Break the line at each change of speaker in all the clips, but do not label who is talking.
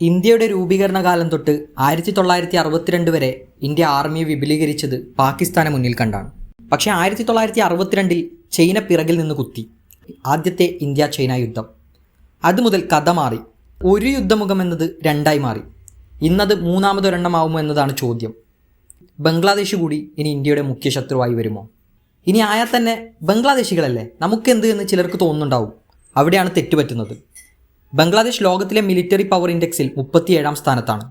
ഇന്ത്യയുടെ രൂപീകരണ കാലം തൊട്ട് ആയിരത്തി തൊള്ളായിരത്തി അറുപത്തിരണ്ട് വരെ ഇന്ത്യ ആർമിയെ വിപുലീകരിച്ചത് പാകിസ്ഥാനെ മുന്നിൽ കണ്ടാണ്. പക്ഷേ ആയിരത്തി തൊള്ളായിരത്തി അറുപത്തിരണ്ടിൽ ചൈന പിറകിൽ നിന്ന് കുത്തി. ആദ്യത്തെ ഇന്ത്യ ചൈന യുദ്ധം. അതുമുതൽ കഥ മാറി. ഒരു യുദ്ധമുഖം എന്നത് രണ്ടായി മാറി. ഇന്നത് മൂന്നാമതൊരെണ്ണമാവുമോ എന്നതാണ് ചോദ്യം. ബംഗ്ലാദേശ് കൂടി ഇനി ഇന്ത്യയുടെ മുഖ്യ ശത്രുവായി വരുമോ? ഇനി ആയാൽ തന്നെ ബംഗ്ലാദേശികളല്ലേ? നമുക്കെന്ത് എന്ന് ചിലർക്ക് തോന്നുന്നുണ്ടാവും. അവിടെയാണ് തെറ്റുപറ്റുന്നത്. ബംഗ്ലാദേശ് ലോകത്തിലെ മിലിറ്ററി പവർ ഇൻഡെക്സിൽ മുപ്പത്തിയേഴാം സ്ഥാനത്താണ്.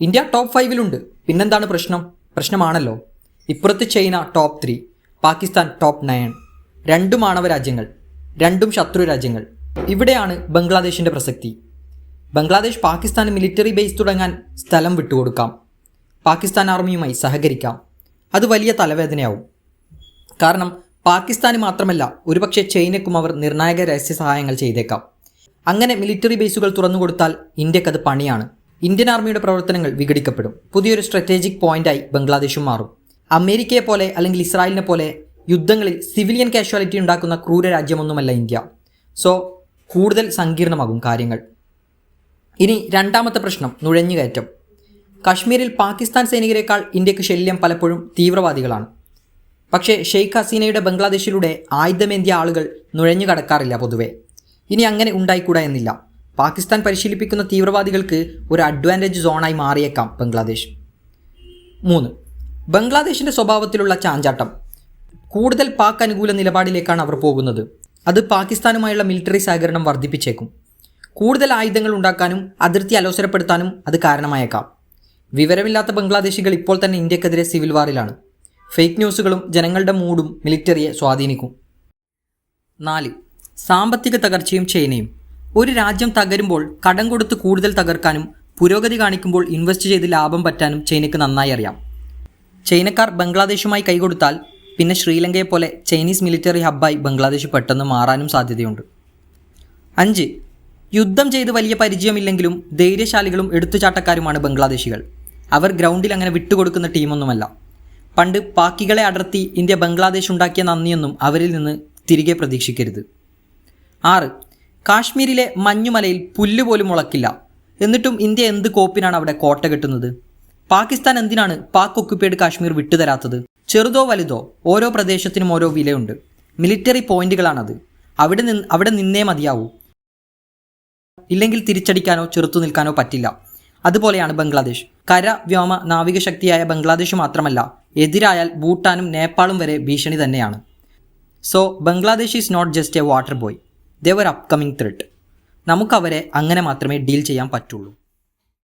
ഇന്ത്യ ടോപ്പ് ഫൈവിലുണ്ട് പിന്നെന്താണ് പ്രശ്നം? പ്രശ്നമാണല്ലോ. ഇപ്പുറത്ത് China top three Pakistan top nine രണ്ടും ആണവ രാജ്യങ്ങൾ. രണ്ടും ശത്രു രാജ്യങ്ങൾ. ഇവിടെയാണ് ബംഗ്ലാദേശിന്റെ പ്രസക്തി. ബംഗ്ലാദേശ് പാകിസ്ഥാന് മിലിറ്ററി ബേസ് തുടങ്ങാൻ സ്ഥലം വിട്ടുകൊടുക്കാം. പാകിസ്ഥാൻ ആർമിയുമായി സഹകരിക്കാം. അത് വലിയ തലവേദനയാവും. കാരണം പാകിസ്ഥാന് മാത്രമല്ല ഒരുപക്ഷെ ചൈനയ്ക്കും അവർ നിർണായക രഹസ്യ സഹായങ്ങൾ ചെയ്തേക്കാം. അങ്ങനെ മിലിറ്ററി ബേസുകൾ തുറന്നുകൊടുത്താൽ ഇന്ത്യക്കത് പണിയാണ്. ഇന്ത്യൻ ആർമിയുടെ പ്രവർത്തനങ്ങൾ വിഘടിക്കപ്പെടും. പുതിയൊരു സ്ട്രാറ്റജിക് പോയിന്റായി ബംഗ്ലാദേശും മാറും. അമേരിക്കയെ പോലെ അല്ലെങ്കിൽ ഇസ്രായേലിനെ പോലെ യുദ്ധങ്ങളിൽ സിവിലിയൻ കാഷ്വാലിറ്റി ഉണ്ടാക്കുന്ന ക്രൂര രാജ്യമൊന്നുമല്ല ഇന്ത്യ. സോ കൂടുതൽ സങ്കീർണമാകും കാര്യങ്ങൾ. ഇനി രണ്ടാമത്തെ പ്രശ്നം നുഴഞ്ഞുകയറ്റം. കാശ്മീരിൽ പാകിസ്ഥാൻ സൈനികരെക്കാൾ ഇന്ത്യയ്ക്ക് ശല്യം പലപ്പോഴും തീവ്രവാദികളാണ്. പക്ഷേ ഷെയ്ഖ് ഹസീനയുടെ ബംഗ്ലാദേശിലൂടെ ആയുധമേന്തിയ ആളുകൾ നുഴഞ്ഞു കടക്കാറില്ല പൊതുവെ. ഇനി അങ്ങനെ ഉണ്ടായിക്കൂടാ എന്നില്ല. പാകിസ്ഥാൻ പരിശീലിപ്പിക്കുന്ന തീവ്രവാദികൾക്ക് ഒരു അഡ്വാന്റേജ് സോണായി മാറിയേക്കാം ബംഗ്ലാദേശ്. മൂന്ന് ബംഗ്ലാദേശിന്റെ സ്വഭാവത്തിലുള്ള ചാഞ്ചാട്ടം. കൂടുതൽ പാക് അനുകൂല നിലപാടിലേക്കാണ് അവർ പോകുന്നത്. അത് പാകിസ്ഥാനുമായുള്ള മിലിറ്ററി സഹകരണം വർദ്ധിപ്പിച്ചേക്കും. കൂടുതൽ ആയുധങ്ങൾ ഉണ്ടാക്കാനും അതിർത്തി അലോസരപ്പെടുത്താനും അത് കാരണമായേക്കാം. വിവരമില്ലാത്ത ബംഗ്ലാദേശികൾ ഇപ്പോൾ തന്നെ ഇന്ത്യക്കെതിരെ സിവിൽ വാറിലാണ് ഫേക്ക് ന്യൂസുകളും ജനങ്ങളുടെ മൂഡും മിലിറ്ററിയെ സ്വാധീനിക്കും. നാല് സാമ്പത്തിക തകർച്ചയും ചൈനയും ഒരു രാജ്യം തകരുമ്പോൾ കടം കൊടുത്ത് കൂടുതൽ തകർക്കാനും പുരോഗതി കാണിക്കുമ്പോൾ ഇൻവെസ്റ്റ് ചെയ്ത് ലാഭം പറ്റാനും ചൈനയ്ക്ക് നന്നായി അറിയാം. ചൈനക്കാർ ബംഗ്ലാദേശുമായി കൈകൊടുത്താൽ പിന്നെ ശ്രീലങ്കയെ പോലെ ചൈനീസ് മിലിറ്ററി ഹബ്ബായി ബംഗ്ലാദേശ് പെട്ടെന്ന് മാറാനും സാധ്യതയുണ്ട്. അഞ്ച് യുദ്ധം ചെയ്ത് വലിയ പരിചയമില്ലെങ്കിലും ധൈര്യശാലികളും എടുത്തുചാട്ടക്കാരുമാണ് ബംഗ്ലാദേശികൾ. അവർ ഗ്രൗണ്ടിൽ അങ്ങനെ വിട്ടുകൊടുക്കുന്ന ടീമൊന്നുമല്ല. പണ്ട് പാക്കികളെ അടർത്തി ഇന്ത്യ ബംഗ്ലാദേശ് ഉണ്ടാക്കിയ നന്ദിയൊന്നും അവരിൽ നിന്ന് തിരികെ പ്രതീക്ഷിക്കരുത്. ആറ്. കാശ്മീരിലെ മഞ്ഞുമലയിൽ പുല്ലുപോലും മുളക്കില്ല. എന്നിട്ടും ഇന്ത്യ എന്ത് കോപ്പിനാണ് അവിടെ കോട്ട കെട്ടുന്നത്? പാകിസ്ഥാൻ എന്തിനാണ് പാക് ഒക്കുപ്പൈഡ് കാശ്മീർ വിട്ടുതരാത്തത്? ചെറുതോ വലുതോ? ഓരോ പ്രദേശത്തിനും ഓരോ വിലയുണ്ട്. മിലിറ്ററി പോയിന്റുകളാണത്. അവിടെ നിന്ന് അവിടെ നിന്നേ മതിയാവൂ. ഇല്ലെങ്കിൽ തിരിച്ചടിക്കാനോ ചെറുത്തു നിൽക്കാനോ പറ്റില്ല. അതുപോലെയാണ് ബംഗ്ലാദേശ്. കര വ്യോമ നാവിക ശക്തിയായ ബംഗ്ലാദേശ് മാത്രമല്ല എതിരായാൽ ഭൂട്ടാനും നേപ്പാളും വരെ ഭീഷണി തന്നെയാണ്. So Bangladesh is not just a water boy. They're upcoming threat നമുക്കവരെ അങ്ങനെ മാത്രമേ ഡീൽ ചെയ്യാൻ പറ്റുള്ളൂ.